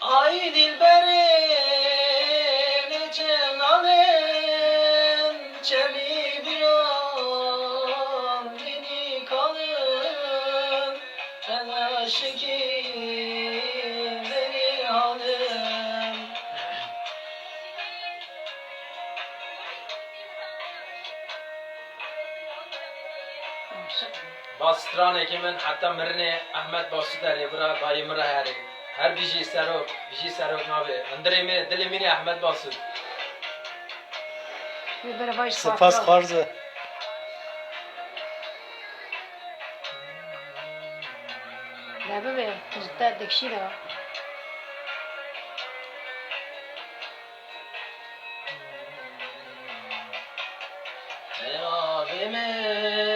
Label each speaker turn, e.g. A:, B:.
A: Ay dilberim çenanem Çeli bir an beni kalın. Ben aşıkım باز سترانه که من حتی مرنه احمد باسو داره برا بای مرا هره هر بیجی سروک بیجی سروک نابه اندره من دل منی احمد باسو
B: سپاس خارزه
C: Ne bebe, kızda dikşi de var. Eyvah,